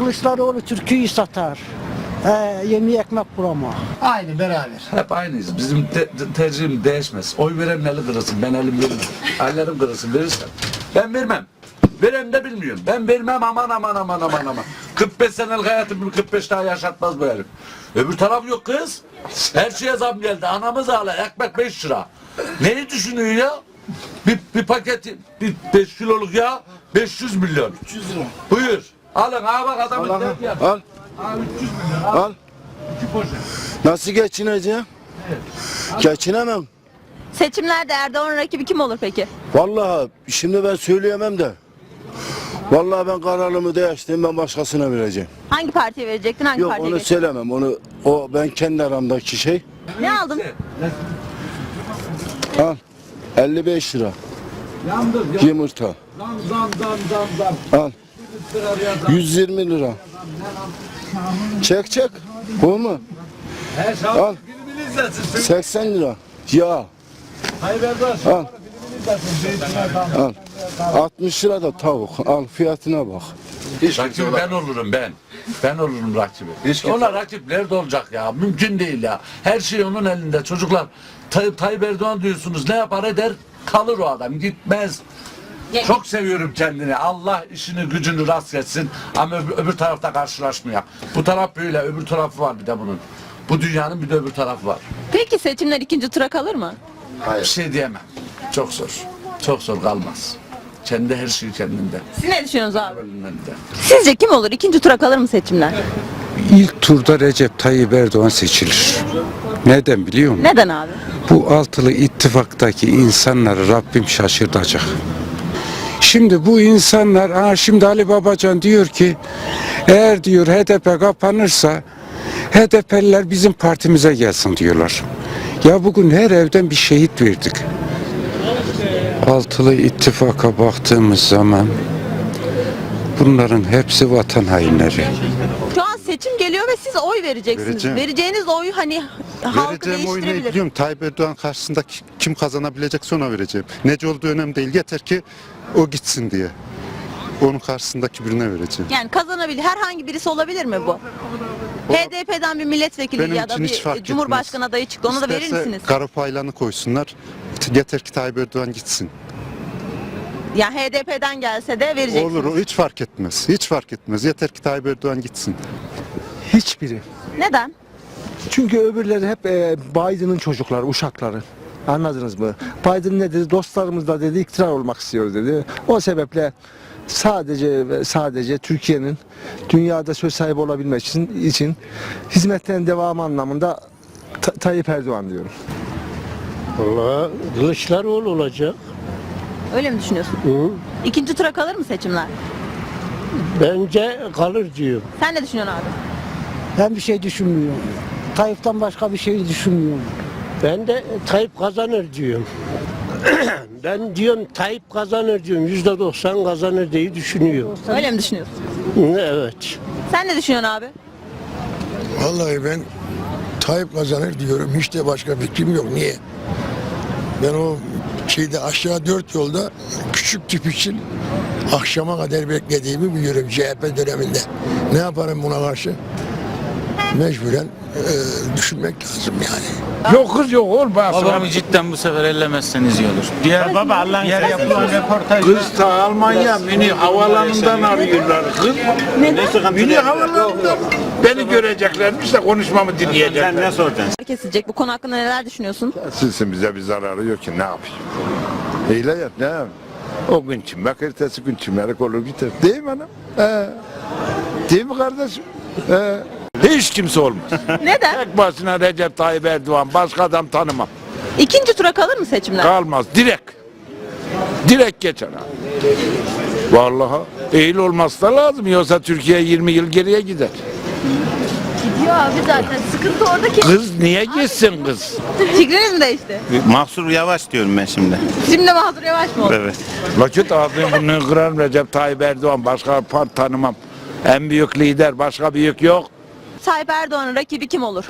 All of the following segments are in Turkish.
Kılıçdaroğlu Türkiye'yi satar. Ee, yemeği ekmek bulama. Aynı beraber. Hep aynıyız. Bizim te- te- tercihim değişmez. Oy veren eli kırılsın. Ben elim vermem. Ellerim kırılsın. Verirsen. Ben vermem. Veren de bilmiyorum. Ben vermem aman aman aman aman aman. 45 senelik hayatımı 45 daha yaşatmaz bu herif. Öbür taraf yok kız. Her şeye zam geldi. Anamız hala ekmek 5 lira. Neyi düşünüyor ya? Bir, bir paket bir 5 kiloluk ya 500 milyon. 300 lira. Buyur. Alın ha bak adamın Al, yap. al, Ha 300 milyon. Al. al. İki poşet. Nasıl geçineceğim? Geçinemem. Seçimlerde Erdoğan rakibi kim olur peki? Vallahi şimdi ben söyleyemem de. Vallahi ben kararımı değiştirdim ben başkasına vereceğim. Hangi partiye verecektin? Hangi Yok partiye onu geçecektin? söylemem. Onu o ben kendi aramdaki şey. Ne aldın? Al. 55 lira Yandım. ya. yumurta. Zam zam zam zam zam. Al. 120 lira. Çek çek. Bu mu? Al. şahı filmini izlesin. 80 lira. Ya. Al. Al. 60 lira da tavuk. Al fiyatına bak. Rakibi ben olurum ben. Ben olurum rakibi. Ona rakipler de olacak ya. Mümkün değil ya. Her şey onun elinde. Çocuklar Tay Tayyip Erdoğan diyorsunuz ne yapar eder? Kalır o adam. Gitmez. Çok seviyorum kendini. Allah işini gücünü rast etsin. Ama öbür, öbür tarafta karşılaşmıyor. Bu taraf böyle. Öbür tarafı var bir de bunun. Bu dünyanın bir de öbür tarafı var. Peki seçimler ikinci tura kalır mı? Bir şey diyemem. Çok zor. Çok zor kalmaz. Kendi her şey kendinde. Siz ne düşünüyorsunuz abi? Önünde. Sizce kim olur? İkinci tura kalır mı seçimler? İlk turda Recep Tayyip Erdoğan seçilir. Neden biliyor musun? Neden abi? Bu altılı ittifaktaki insanları Rabbim şaşırtacak. Şimdi bu insanlar, ha şimdi Ali Babacan diyor ki eğer diyor HDP kapanırsa HDP'liler bizim partimize gelsin diyorlar. Ya bugün her evden bir şehit verdik. Altılı ittifaka baktığımız zaman bunların hepsi vatan hainleri. Seçim geliyor ve siz oy vereceksiniz. Vereceğim. Vereceğiniz oy hani halkı Vereceğim oyunu değiştirebilir. biliyorum. Tayyip Erdoğan karşısında ki- kim kazanabilecekse ona vereceğim. Nece olduğu önemli değil. Yeter ki o gitsin diye. Onun karşısındaki birine vereceğim. Yani kazanabilir. Herhangi birisi olabilir mi bu? HDP'den bir milletvekili Benim ya da için hiç bir fark cumhurbaşkanı etmez. adayı çıktı. Onu da verir İsterse misiniz? Garipaylan'ı koysunlar. Yeter ki Tayyip Erdoğan gitsin. Yani HDP'den gelse de vereceksiniz. Olur o hiç fark etmez. Hiç fark etmez. Yeter ki Tayyip Erdoğan gitsin. Hiçbiri. Neden? Çünkü öbürleri hep e, Biden'ın çocukları, uşakları. Anladınız mı? Biden ne dedi? Dostlarımız da dedi iktidar olmak istiyoruz dedi. O sebeple sadece ve sadece Türkiye'nin dünyada söz sahibi olabilmek için, için hizmetlerin devamı anlamında Ta- Tayyip Erdoğan diyorum. Valla Kılıçdaroğlu olacak. Öyle mi düşünüyorsun? İkinci tura kalır mı seçimler? Bence kalır diyor. Sen ne düşünüyorsun abi? Ben bir şey düşünmüyorum. Tayyip'ten başka bir şey düşünmüyorum. Ben de Tayyip kazanır diyorum. ben diyorum Tayyip kazanır diyorum. Yüzde doksan kazanır diye düşünüyor. Öyle mi düşünüyorsun? Evet. Sen ne düşünüyorsun abi? Vallahi ben Tayyip kazanır diyorum. Hiç de başka fikrim yok. Niye? Ben o şeyde aşağı dört yolda küçük tip için akşama kadar beklediğimi biliyorum CHP döneminde. Ne yaparım buna karşı? Mecburen e, düşünmek lazım yani. Yok kız yok olmaz. Babamı cidden bu sefer ellemezseniz iyi olur. Diğer Baba Allah'ın seversen. yapılan röportaj Kız ta Almanya Münih havalanından arıyorlar kız. Münih havalanından beni göreceklermiş de konuşmamı dinleyecekler. soracaksın? Kesilecek. Bu konu hakkında neler düşünüyorsun? Sizin bize bir zararı yok ki ne yapayım? Eyle yap ne yapayım? O gün çimek, ertesi gün çimerek olur biter. Değil mi anam? He. Değil mi kardeşim? He. Hiç kimse olmaz. Neden? Tek başına Recep Tayyip Erdoğan. Başka adam tanımam. İkinci tura kalır mı seçimler? Kalmaz. Direkt. Direkt geçer abi. Vallahi eğil olması da lazım. Yoksa Türkiye 20 yıl geriye gider. Gidiyor abi zaten. Sıkıntı oradaki. Kız niye gitsin kız? Fikriniz mi değişti? Mahsur Yavaş diyorum ben şimdi. Şimdi Mahdur Yavaş mı oldu? Evet. Vakit ağzını bunu kırarım Recep Tayyip Erdoğan. Başka part tanımam. En büyük lider başka büyük yok. Tayyip Erdoğan'ın rakibi kim olur?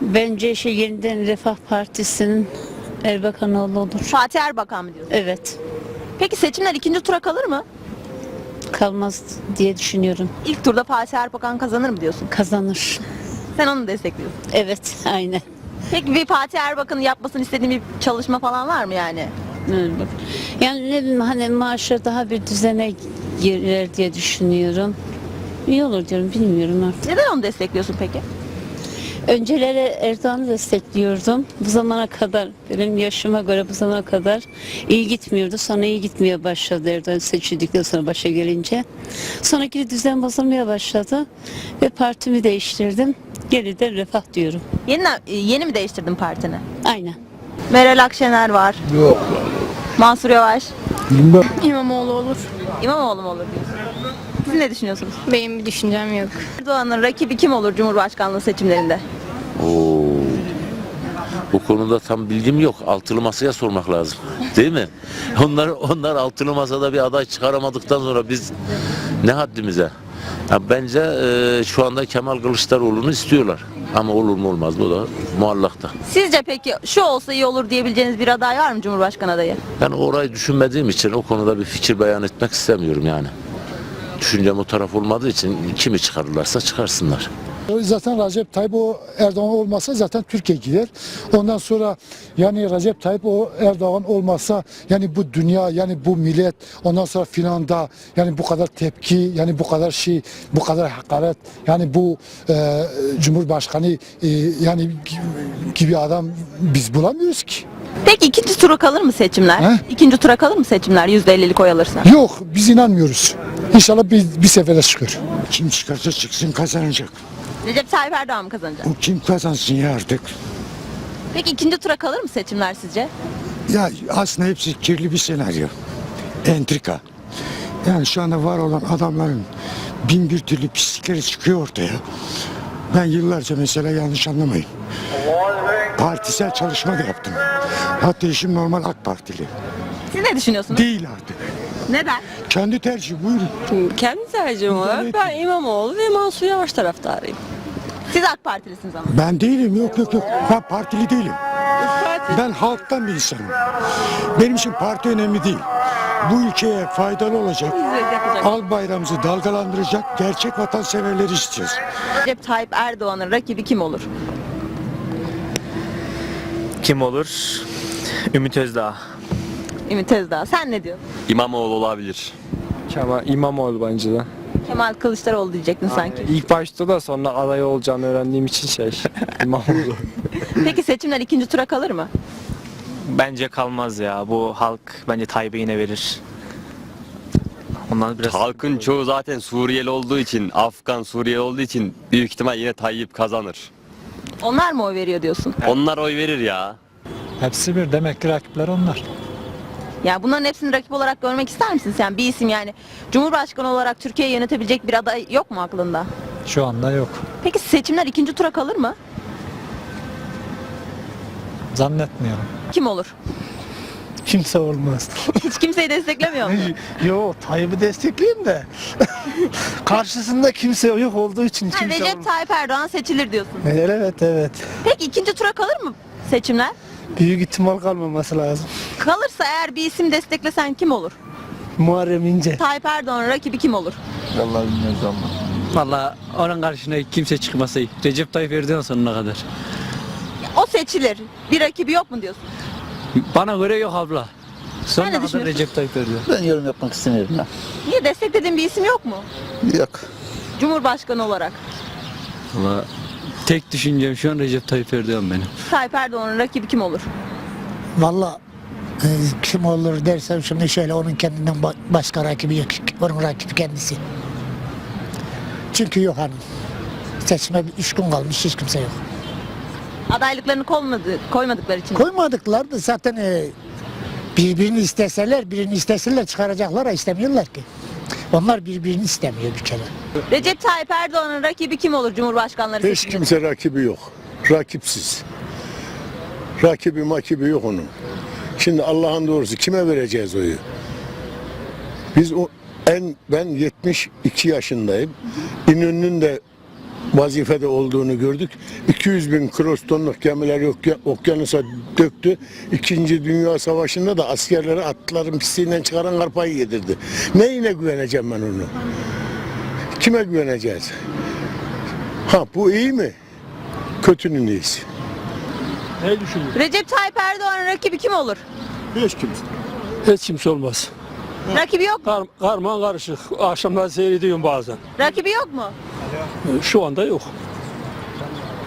Bence şey yeniden Refah Partisi'nin Erbakanoğlu olur. Fatih Erbakan mı diyorsun? Evet. Peki seçimler ikinci tura kalır mı? Kalmaz diye düşünüyorum. İlk turda Fatih Erbakan kazanır mı diyorsun? Kazanır. Sen onu destekliyorsun. Evet, aynen. Peki bir Fatih Erbakan'ın yapmasını istediğin bir çalışma falan var mı yani? Yani ne bileyim hani maaşlar daha bir düzene girer diye düşünüyorum. İyi olur diyorum bilmiyorum artık. Neden onu destekliyorsun peki? Önceleri Erdoğan'ı destekliyordum. Bu zamana kadar benim yaşıma göre bu zamana kadar iyi gitmiyordu. Sonra iyi gitmeye başladı Erdoğan seçildikten sonra başa gelince. Sonra geri düzen bozulmaya başladı ve partimi değiştirdim. Geride refah diyorum. Yeni, yeni mi değiştirdin partini? Aynen. Meral Akşener var. Yok. Mansur Yavaş. İmamoğlu olur. İmamoğlu mu olur diyorsun? Siz ne düşünüyorsunuz? Benim bir düşüncem yok. Erdoğan'ın rakibi kim olur Cumhurbaşkanlığı seçimlerinde? Oo. Bu konuda tam bilgim yok. Altılı masaya sormak lazım. Değil mi? Onlar onlar altılı masada bir aday çıkaramadıktan sonra biz ne haddimize? Ya bence e, şu anda Kemal Kılıçdaroğlu'nu istiyorlar. Ama olur mu olmaz o da muallakta. Sizce peki şu olsa iyi olur diyebileceğiniz bir aday var mı Cumhurbaşkanı adayı? Ben orayı düşünmediğim için o konuda bir fikir beyan etmek istemiyorum yani. Düşüncem o taraf olmadığı için kimi çıkarırlarsa çıkarsınlar. Zaten Recep Tayyip o Erdoğan olmasa zaten Türkiye gider. Ondan sonra yani Recep Tayyip o Erdoğan olmasa yani bu dünya yani bu millet ondan sonra filanda yani bu kadar tepki yani bu kadar şey bu kadar hakaret yani bu e, Cumhurbaşkanı e, yani gibi adam biz bulamıyoruz ki. Peki ikinci tura kalır mı seçimler? He? İkinci tura kalır mı seçimler %50'lik oy alırsa? Yok biz inanmıyoruz. İnşallah bir, bir sefere çıkıyor. Kim çıkarsa çıksın kazanacak. Recep Tayyip Erdoğan mı kazanacak? Kim kazansın ya artık. Peki ikinci tura kalır mı seçimler sizce? Ya aslında hepsi kirli bir senaryo. Entrika. Yani şu anda var olan adamların bin bir türlü pislikleri çıkıyor ortaya. Ben yıllarca mesela yanlış anlamayın. Partisel çalışma da yaptım. Hatta eşim normal AK Partili. Siz ne düşünüyorsunuz? Değil artık. Neden? Kendi tercih buyurun. Kendi tercihim olarak ben İmamoğlu ve Mansur Yavaş taraftarıyım. Siz AK Partilisiniz ama. Ben değilim yok yok yok. Ben partili değilim. Ben halktan bir insanım. Benim için parti önemli değil. Bu ülkeye faydalı olacak, al bayrağımızı dalgalandıracak gerçek vatanseverleri istiyoruz. Recep Tayyip Erdoğan'ın rakibi kim olur? Kim olur? Ümit Özdağ. Ümit Özdağ. Sen ne diyorsun? İmamoğlu olabilir. Kemal İmamoğlu bence de. Kemal Kılıçdaroğlu diyecektin sanki. İlk başta da sonra aday olacağını öğrendiğim için şey İmamoğlu. Peki seçimler ikinci tura kalır mı? Bence kalmaz ya. Bu halk bence Tayyip'e yine verir. Ondan biraz Halkın çoğu zaten Suriyeli olduğu için, Afgan Suriyeli olduğu için büyük ihtimal yine Tayyip kazanır. Onlar mı oy veriyor diyorsun? Onlar oy verir ya. Hepsi bir demek ki rakipler onlar. Ya bunların hepsini rakip olarak görmek ister misin sen? Bir isim yani Cumhurbaşkanı olarak Türkiye'yi yönetebilecek bir aday yok mu aklında? Şu anda yok. Peki seçimler ikinci tura kalır mı? Zannetmiyorum. Kim olur? Kimse olmaz. Hiç kimseyi desteklemiyor mu? Yo Tayyip'i destekleyeyim de. Karşısında kimse yok olduğu için Ha, Recep Tayyip Erdoğan seçilir diyorsun. Evet evet. Peki ikinci tura kalır mı seçimler? Büyük ihtimal kalmaması lazım. Kalırsa eğer bir isim desteklesen kim olur? Muharrem İnce. Tayyip Erdoğan'ın rakibi kim olur? Vallahi bilmiyoruz ama. Valla onun karşına kimse çıkmasa iyi. Recep Tayyip Erdoğan sonuna kadar. O seçilir. Bir rakibi yok mu diyorsun? Bana göre yok abla. Sonuna kadar düşünüyorsun? Recep Tayyip Erdoğan. Ben yorum yapmak istemiyorum. Niye desteklediğin bir isim yok mu? Yok. Cumhurbaşkanı olarak. Valla tek düşüncem şu an Recep Tayyip Erdoğan benim. Tayyip Erdoğan'ın rakibi kim olur? Valla e, kim olur dersem şimdi şöyle onun kendinden ba- başka rakibi yok. Onun rakibi kendisi. Çünkü yok hanım. Seçime bir üç gün kalmış hiç kimse yok. Adaylıklarını koymadı, koymadıkları için. Koymadıklar da zaten e, birbirini isteseler birini isteseler çıkaracaklar ha istemiyorlar ki. Onlar birbirini istemiyor bir kere. Recep Tayyip Erdoğan'ın rakibi kim olur Cumhurbaşkanları Hiç seçiminde? kimse rakibi yok. Rakipsiz. Rakibi makibi yok onun. Şimdi Allah'ın doğrusu kime vereceğiz oyu? Biz o en ben 72 yaşındayım. İnönü'nün de vazifede olduğunu gördük. 200 bin kilos tonluk gemileri okya- okyanusa döktü. İkinci Dünya Savaşı'nda da askerleri atların pisliğinden çıkaran arpayı yedirdi. Neyine güveneceğim ben onu? Kime güveneceğiz? Ha bu iyi mi? Kötünün iyisi. Ne düşünüyorsun? Recep Tayyip Erdoğan'ın rakibi kim olur? Hiç kimse. Hiç kimse olmaz. Rakibi yok mu? Kar, karman karışık. Akşamlar seyrediyorum bazen. Rakibi yok mu? Şu anda yok.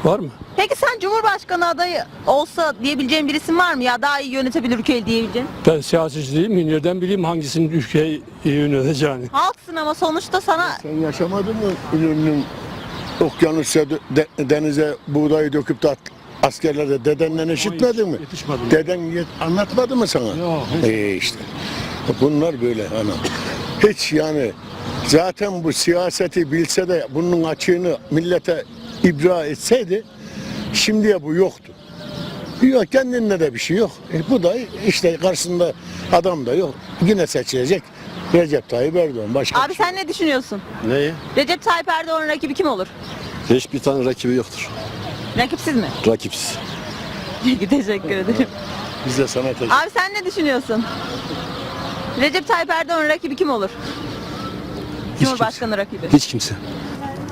Var mı? Peki sen Cumhurbaşkanı adayı olsa diyebileceğin bir isim var mı ya daha iyi yönetebilir ülkeyi diyebileceğin? Ben siyasetçi değilim. Nereden bileyim hangisinin ülkeyi iyi yöneteceğini. Halksın ama sonuçta sana Sen yaşamadın mı İnönü'nün okyanusa de- denize buğdayı döküp de at- askerler de dedenden eşitmedin mi? Yetişmedim. Deden yet- anlatmadı mı sana? Yok. Ee işte. Bunlar böyle ana. Hiç yani zaten bu siyaseti bilse de bunun açığını millete ibra etseydi şimdiye bu yoktu. Yok kendinde de bir şey yok. E, bu da işte karşısında adam da yok. Yine seçilecek Recep Tayyip Erdoğan. Başka abi sen ne düşünüyorsun? Neyi? Recep Tayyip Erdoğan'ın rakibi kim olur? Hiçbir tane rakibi yoktur. Rakipsiz mi? Rakipsiz. Peki teşekkür ederim. biz de sana teşekkür Abi sen ne düşünüyorsun? Recep Tayyip Erdoğan'ın rakibi kim olur? Cumhurbaşkanı rakibi. Hiç kimse.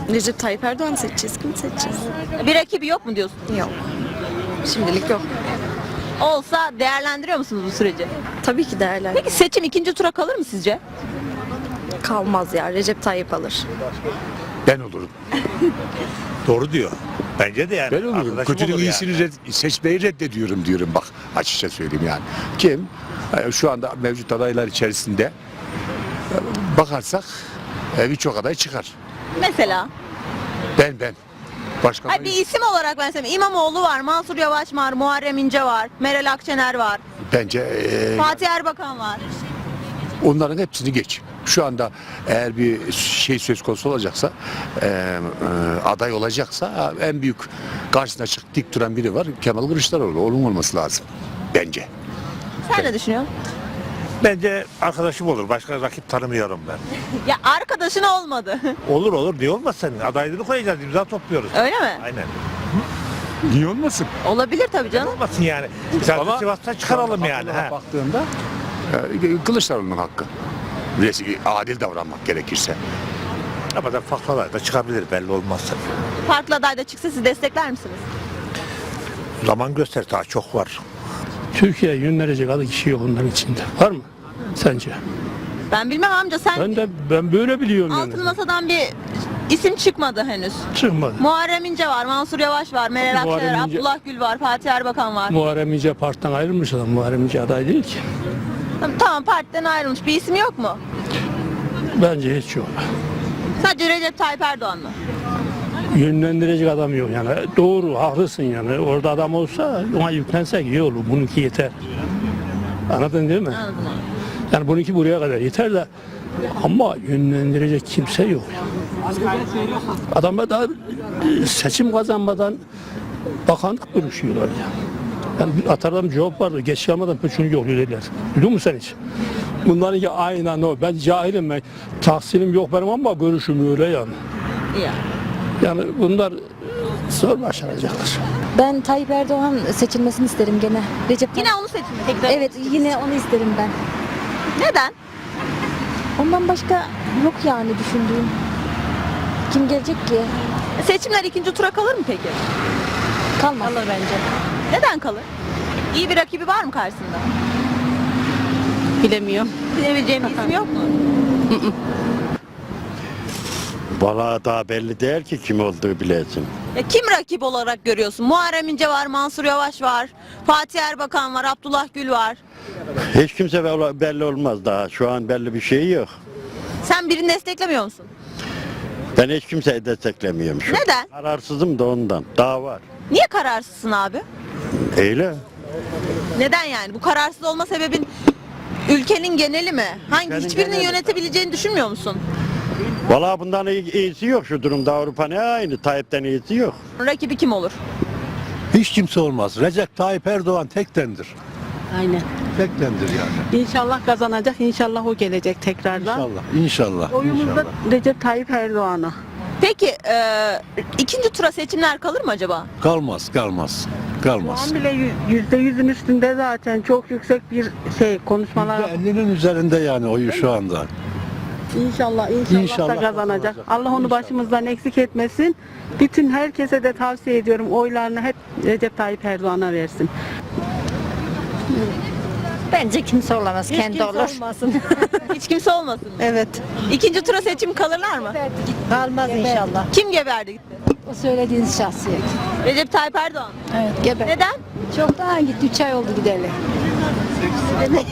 Recep Tayyip Erdoğan seçeceğiz. Kim seçeceğiz? Bir rakibi yok mu diyorsun? Yok. Şimdilik yok. Olsa değerlendiriyor musunuz bu süreci? Tabii ki değerler. Peki seçim ikinci tura kalır mı sizce? Kalmaz ya. Recep Tayyip alır. Ben olurum. Doğru diyor. Bence de yani. Ben olurum. Arkadaşım Kötünün olur iyisini yani. red- seçmeyi reddediyorum diyorum bak açıkça söyleyeyim yani. Kim? Ee, Şu anda mevcut adaylar içerisinde e, bakarsak e, birçok aday çıkar. Mesela. Ben ben. Başka Hayır, bir isim olarak ben söyleyeyim. İmamoğlu var, Mansur Yavaş var, Muharrem İnce var, Meral Akşener var, bence e, Fatih Erbakan var. onların hepsini geç. Şu anda eğer bir şey söz konusu olacaksa, e, e, aday olacaksa en büyük karşısına çık dik duran biri var. Kemal Kılıçdaroğlu. Onun olması lazım. Bence. Sen ne düşünüyorsun? Bence arkadaşım olur. Başka rakip tanımıyorum ben. Ya arkadaşın olmadı. Olur olur. Niye olmaz senin? Adaylığını koyacağız. imza topluyoruz. Öyle mi? Aynen. Niye olmasın? Olabilir tabii canım. Olmasın yani. Sadece Ama- Sivas'tan çıkaralım yani. Ha. baktığında e, Kılıçdaroğlu'nun hakkı. Biraz adil davranmak gerekirse. Ama da farklılar da çıkabilir belli olmaz. Farklı aday da çıksa siz destekler misiniz? Zaman göster daha çok var. Türkiye'ye yönlenecek adı kişi yok onların içinde. Var mı? Sence? Ben bilmem amca sen Ben de ben böyle biliyorum yani. altın masadan bir isim çıkmadı henüz. Çıkmadı. Muharrem İnce var, Mansur Yavaş var, Meral Muharrem Akşener, İnce- Abdullah Gül var, Fatih Erbakan var. Muharrem İnce partiden ayrılmış adam. Muharrem İnce aday değil ki. Tamam, tamam partiden ayrılmış. Bir isim yok mu? Bence hiç yok. Sadece Recep Tayyip Erdoğan mı? Yönlendirecek adam yok yani. Doğru, haklısın yani. Orada adam olsa ona yüklensek iyi olur. Bununki yeter. Anladın değil mi? Anladım. Yani bununki buraya kadar yeter de ama yönlendirecek kimse yok. Adamlar daha seçim kazanmadan bakanlık görüşüyorlar ya. Yani bir atardan cevap vardı. Geç kalmadan peşini yolluyor dediler. Duydun mu sen hiç? Bunlarınki aynen o. Ben cahilim ben. Tahsilim yok benim ama görüşüm öyle yani. Yani bunlar zor başaracaklar. Ben Tayyip Erdoğan seçilmesini isterim gene. Recep Yine onu seçin. Tekrar Evet yine onu isterim ben. Neden? Ondan başka yok yani düşündüğüm. Kim gelecek ki? Seçimler ikinci tura kalır mı peki? Kalmaz. Kalır bence. Neden kalır? İyi bir rakibi var mı karşısında? Bilemiyorum. Bilebileceğim bir isim yok mu? Valla daha belli değil ki kim olduğu bilesin. Ya kim rakip olarak görüyorsun? Muharrem İnce var, Mansur Yavaş var, Fatih Erbakan var, Abdullah Gül var. Hiç kimse belli- olmaz daha. Şu an belli bir şey yok. Sen birini desteklemiyor musun? Ben hiç kimseyi desteklemiyorum şu an. Neden? Kararsızım da ondan. Daha var. Niye kararsızsın abi? Öyle. Neden yani? Bu kararsız olma sebebin ülkenin geneli mi? Hangi Ülkenin hiçbirinin geneli. yönetebileceğini düşünmüyor musun? Valla bundan iyi- iyisi yok şu durumda. Avrupa ne aynı. Tayyip'ten iyisi yok. Rakibi kim olur? Hiç kimse olmaz. Recep Tayyip Erdoğan tektendir. Aynen. Tektendir yani. İnşallah kazanacak. İnşallah o gelecek tekrardan. İnşallah. İnşallah. Recep Tayyip Erdoğan'a. Peki e, ikinci tura seçimler kalır mı acaba? Kalmaz, kalmaz. Kalmaz. bile yüzde yüzün üstünde zaten çok yüksek bir şey konuşmalar. 50'nin üzerinde yani oyu şu anda. İnşallah, inşallah, İnşallah da kazanacak. Allah onu başımızdan eksik etmesin. Bütün herkese de tavsiye ediyorum oylarını hep Recep Tayyip Erdoğan'a versin. Bence kimse olamaz. kendi olur. Hiç kimse olmasın. Evet. İkinci tura seçim kalırlar mı? Kalmaz inşallah. Kim geberdi gitti? O söylediğiniz şahsiyet. Recep Tayyip Erdoğan. Evet. Geber. Neden? Çok daha gitti. 3 ay oldu gideli.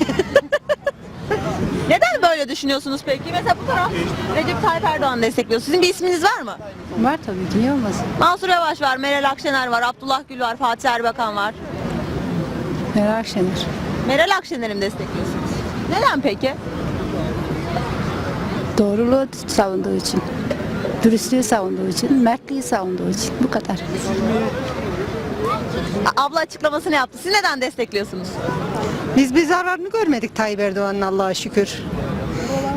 Neden böyle düşünüyorsunuz peki? Mesela bu taraf Recep Tayyip Erdoğan destekliyor. Sizin bir isminiz var mı? Var tabii ki. Niye olmasın? Mansur Yavaş var, Meral Akşener var, Abdullah Gül var, Fatih Erbakan var. Meral Akşener. Meral Akşener'i mi destekliyorsunuz? Neden peki? Doğruluğu savunduğu için. Dürüstlüğü savunduğu için. Mertliği savunduğu için. Bu kadar. Abla açıklamasını yaptı. Siz neden destekliyorsunuz? Biz bir zararını görmedik Tayyip Erdoğan'ın Allah'a şükür.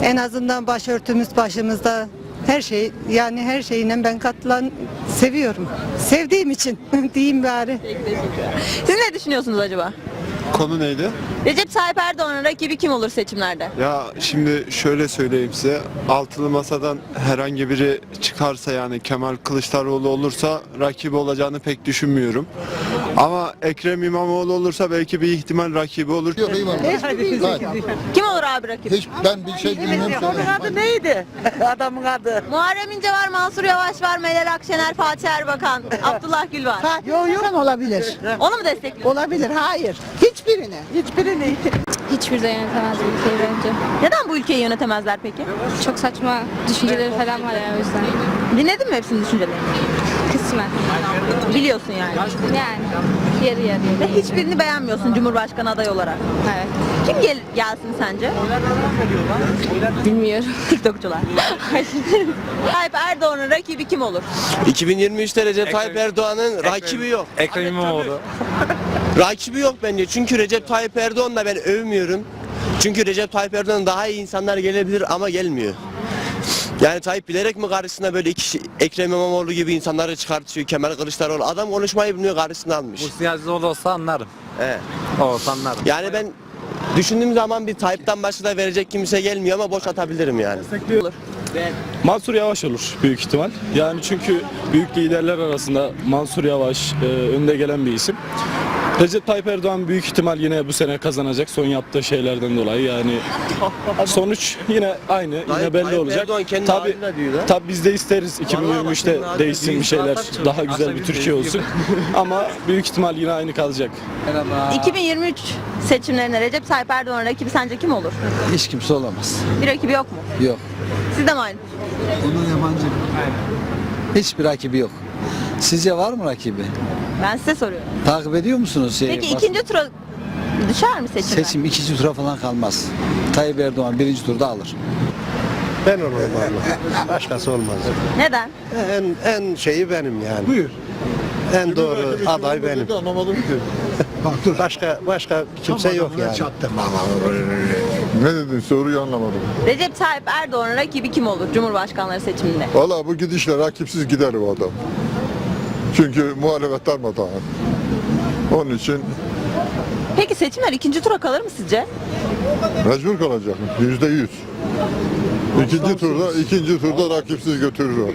En azından başörtümüz başımızda her şey yani her şeyinden ben katılan seviyorum. Sevdiğim için diyeyim bari. Siz ne düşünüyorsunuz acaba? Konu neydi? Recep Tayyip Erdoğan'ın rakibi kim olur seçimlerde? Ya şimdi şöyle söyleyeyim size. Altılı masadan herhangi biri çıkarsa yani Kemal Kılıçdaroğlu olursa rakibi olacağını pek düşünmüyorum. Ama Ekrem İmamoğlu olursa belki bir ihtimal rakibi olur. Kim olur abi rakibi? Hiç ben bir şey bilmiyorum. adı neydi? Adamın adı. Muharrem İnce var, Mansur Yavaş var, Meral Akşener, Fatih Erbakan, Abdullah Gül var. Yok yok olabilir. Onu mu destekliyorsunuz? Olabilir. Hayır. Hiçbirini. Hiçbirini. Hiçbir de yönetemez ülkeyi bence. Neden bu ülkeyi yönetemezler peki? Çok saçma düşünceleri falan var ya o yüzden. Dinledin mi hepsinin düşüncelerini? Kısmen. Biliyorsun yani. Yani yarı yarıya. Ve hiçbirini beğenmiyorsun Cumhurbaşkanı adayı olarak. Evet. Kim gel gelsin sence? Bilmiyorum. TikTokçular. Tayyip Erdoğan'ın rakibi kim olur? 2023'te Recep Tayyip Erdoğan'ın rakibi yok. Ekrem İmamoğlu. Rakibi yok bence. Çünkü Recep Tayyip Erdoğan'la ben övmüyorum. Çünkü Recep Tayyip Erdoğan daha iyi insanlar gelebilir ama gelmiyor. Yani Tayyip bilerek mi karşısına böyle iki Ekrem İmamoğlu gibi insanları çıkartıyor Kemal Kılıçdaroğlu. Adam konuşmayı bilmiyor karşısına almış. Siyasi olsa anlarım. He. Olsa anlarım. Yani ben düşündüğüm zaman bir Tayyip'ten başka da verecek kimse gelmiyor ama boş atabilirim yani. Mansur Yavaş olur büyük ihtimal. Yani çünkü büyük liderler arasında Mansur Yavaş e, önde gelen bir isim. Recep Tayyip Erdoğan büyük ihtimal yine bu sene kazanacak son yaptığı şeylerden dolayı yani sonuç yine aynı yine Tayyip- belli Tayyip olacak. Erdoğan kendi Tabii halinde diyor da. tabii biz de isteriz Vallahi bak 2023'te kendi değişsin diyor. bir şeyler daha güzel bir Türkiye olsun ama büyük ihtimal yine aynı kalacak. 2023 seçimlerinde Recep Tayyip Erdoğan'ın rakibi sence kim olur? Hiç kimse olamaz. Bir rakibi yok mu? Yok. Siz de mi aynı? Onun yabancı. Hiçbir rakibi yok. Sizce var mı rakibi? Ben size soruyorum. Takip ediyor musunuz? Şey, Peki ikinci tura düşer mi seçimler? Seçim ikinci tura falan kalmaz. Tayyip Erdoğan birinci turda alır. Ben olurum vallahi. Başkası olmaz. Neden? En en şeyi benim yani. Buyur. En doğru aday benim. Anlamadım ki. Başka başka kimse yok yani. Ne dedin soruyu anlamadım. Recep Tayyip Erdoğan'ın rakibi kim olur Cumhurbaşkanları seçiminde? Valla bu gidişle rakipsiz gider o adam. Çünkü muhalefet darmadağın. Onun için Peki seçimler ikinci tura kalır mı sizce? mecbur kalacak. Yüzde yüz. İkinci turda, ikinci turda rakipsiz götürür o.